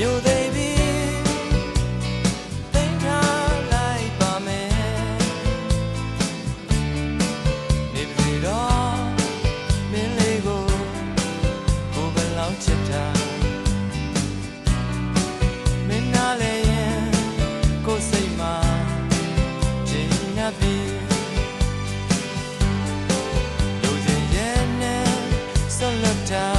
မြို့သိပ်ပြီးသိမ်းထားလိုက်ပါမယ်နေပြီတော့မင်းလေးကိုဘုဘလောက်ချစ်တာမင်းနားလဲရင်ကိုယ်စိတ်မှာကျဉ်းရပြီလူချင်းရဲ့နဲ့ဆွလွတ်တာ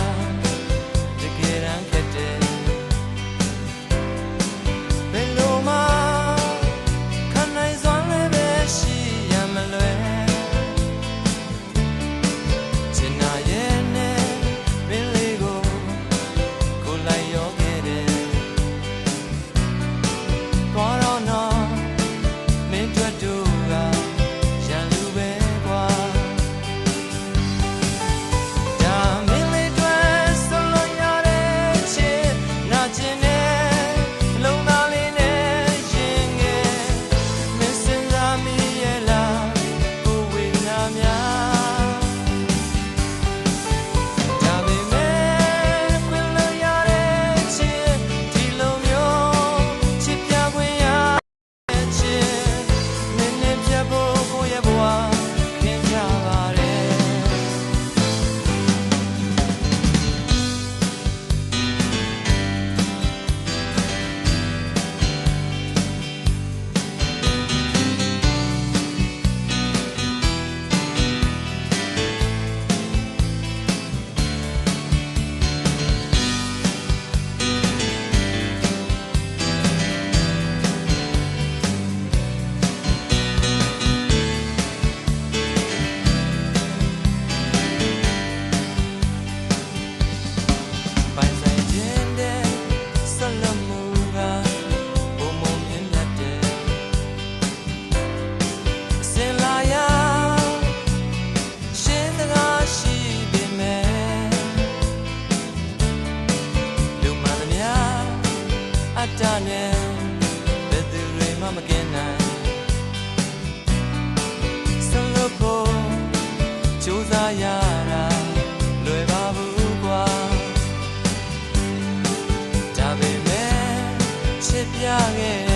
げ